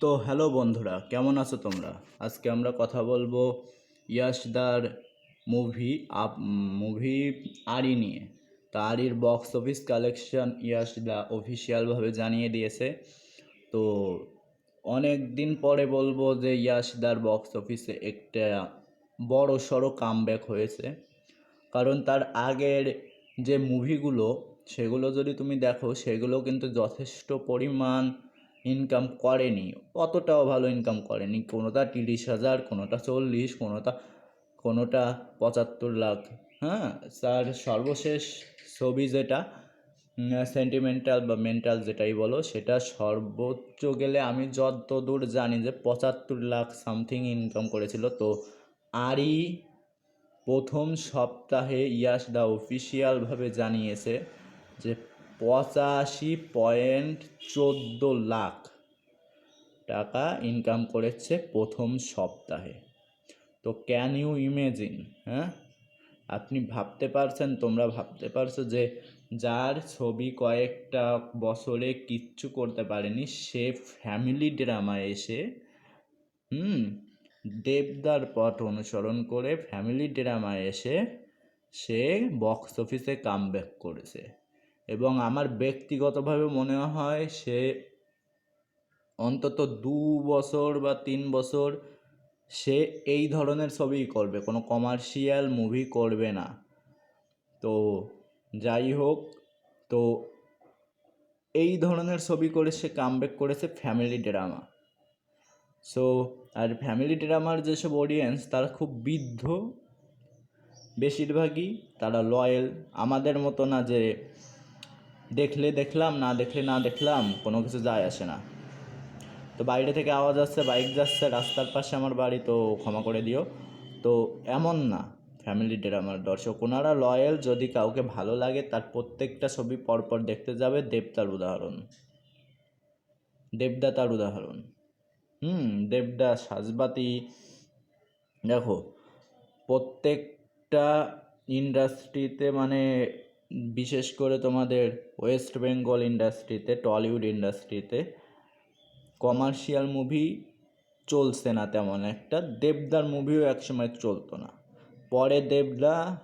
তো হ্যালো বন্ধুরা, কেমন আছো তোমরা? আজকে আমরা কথা বলব ইয়াশদার মুভি আপ, মুভি আরি নিয়ে। তো আরির বক্স অফিস কালেকশন ইয়াশদা অফিসিয়ালভাবে জানিয়ে দিয়েছে। তো অনেক দিন পরে বলব যে ইয়াশদার বক্স অফিসে একটা বড় সড়ো কামব্যাক হয়েছে। কারণ তার আগের যে মুভিগুলো, সেগুলো যদি তুমি দেখো, সেগুলো কিন্তু যথেষ্ট পরিমাণ ইনকাম করেনি, অতটাও ভালো ইনকাম করেনি। কোনোটা তিরিশ হাজার, কোনোটা চল্লিশ, কোনোটা কোনোটা পঁচাত্তর লাখ। হ্যাঁ তার সর্বশেষ ছবি যেটা সেন্টিমেন্টাল বা মেন্টাল যেটাই বলো, সেটা সর্বোচ্চ গেলে আমি যতদূর জানি যে পঁচাত্তর লাখ সামথিং ইনকাম করেছিল। তো আরই প্রথম সপ্তাহে ইয়াস দা অফিসিয়ালভাবে জানিয়েছে যে পঁচাশি পয়েন্ট চোদ্দ লাখ টাকা ইনকাম করেছে প্রথম সপ্তাহে। তো ক্যান ইউ ইমেজিন হ্যাঁ? আপনি ভাবতে পারছেন, তোমরা ভাবতে পারছ যে যার ছবি কয়েকটা বছরে কিচ্ছু করতে পারেনি, সে ফ্যামিলি ড্রামা এসে, হুম, দেবদার পথ অনুসরণ করে ফ্যামিলি ড্রামা এসে সে বক্স অফিসে কামব্যাক করেছে। এবং আমার ব্যক্তিগতভাবে মনে হয় সে অন্তত দু বছর বা তিন বছর সে এই ধরনের ছবিই করবে, কোনো কমার্শিয়াল মুভি করবে না। তো যাই হোক, তো এই ধরনের ছবি করে সে কামব্যাক করেছে ফ্যামিলি ড্রামা সো আর ফ্যামিলি ড্রামার যেসব অডিয়েন্স তারা খুব বৃদ্ধ বেশিরভাগই, তারা লয়েল আমাদের মতো না যে দেখলে দেখলাম, না দেখলে না দেখলাম, কোনো কিছু যায় আসে না। তো বাইরে থেকে আওয়াজ আসছে, বাইক যাচ্ছে, রাস্তার পাশে আমার বাড়ি, তো ক্ষমা করে দিও। তো এমন না ফ্যামিলি ড্রামার দর্শক। ওনারা লয়াল যদি কাউকে ভালো লাগে, তার প্রত্যেকটা ছবি পরপর দেখতে যাবে দেবতার উদাহরণ। দেবদা তার উদাহরণ। হুম, দেবদা, সাজবাতি, দেখো, প্রত্যেকটা ইন্ডাস্ট্রিতে মানে বিশেষ করে তোমাদের ওয়েস্ট বেঙ্গল ইন্ডাস্ট্রিতে, টলিউড ইন্ডাস্ট্রিতে কমার্শিয়াল মুভি চলছে না তেমন একটা। দেবদার মুভিও একসময় চলতো না। পরে দেবদা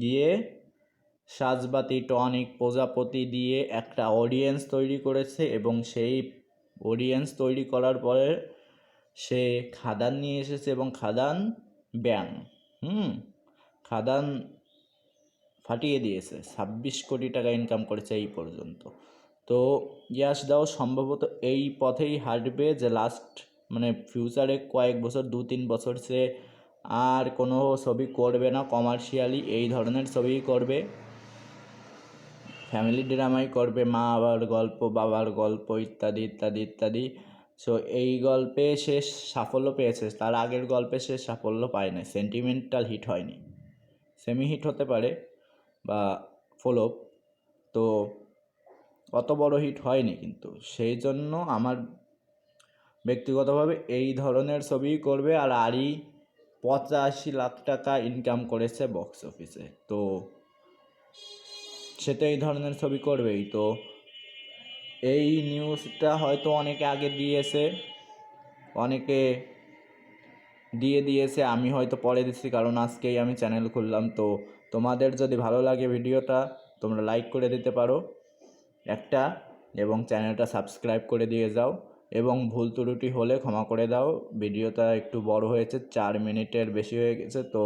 গিয়ে সাজবাতি, টনিক, প্রজাপতি দিয়ে একটা অডিয়েন্স তৈরি করেছে এবং সেই অডিয়েন্স তৈরি করার পরে সে খাদান নিয়ে এসেছে এবং খাদান ব্যাং। হুম, খাদান ফাটিয়ে দিয়েছে। ছাব্বিশ কোটি টাকা ইনকাম করেছে এই পর্যন্ত। তো ইয়াশ দাও সম্ভবত এই পথেই হাঁটবে যে লাস্ট মানে ফিউচারে কয়েক বছর দু তিন বছর সে আর কোনো ছবি করবে না কমার্শিয়ালি এই ধরনের ছবিই করবে। ফ্যামিলি ড্রামাই করবে, মা বাবার গল্প বাবার গল্প ইত্যাদি ইত্যাদি ইত্যাদি। সো এই গল্পে সে সাফল্য পেয়েছে, তার আগের গল্পে সে সাফল্য পায় না সেন্টিমেন্টাল হিট হয়নি। সেমি হিট হতে পারে। বা ফলোপ তো অত বড় হিট হয়নি কিন্তু। সেই জন্য আমার ব্যক্তিগতভাবে এই ধরনের ছবি করবে আর আরই পঁচাশি লাখ টাকা ইনকাম করেছে বক্স অফিসে তো সে তো এই ধরনের ছবি করবেই। তো এই নিউজটা হয়তো অনেকে আগে দিয়েছে, অনেকে দিয়ে দিয়েছে, আমি হয়তো পরে দিচ্ছি কারণ আজকেই আমি চ্যানেল খুললাম। তো তোমাদের যদি ভালো লাগে ভিডিওটা, তোমরা লাইক করে দিতে পারো একটা, এবং চ্যানেলটা সাবস্ক্রাইব করে দিয়ে যাও। এবং ভুল ত্রুটি হলে ক্ষমা করে দাও, ভিডিওটা একটু বড় হয়েছে, চার মিনিটের বেশি হয়ে গেছে। তো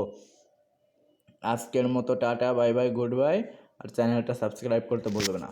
আজকের মতো tata bye bye good bye আর চ্যানেলটা সাবস্ক্রাইব করতে ভুলবে না।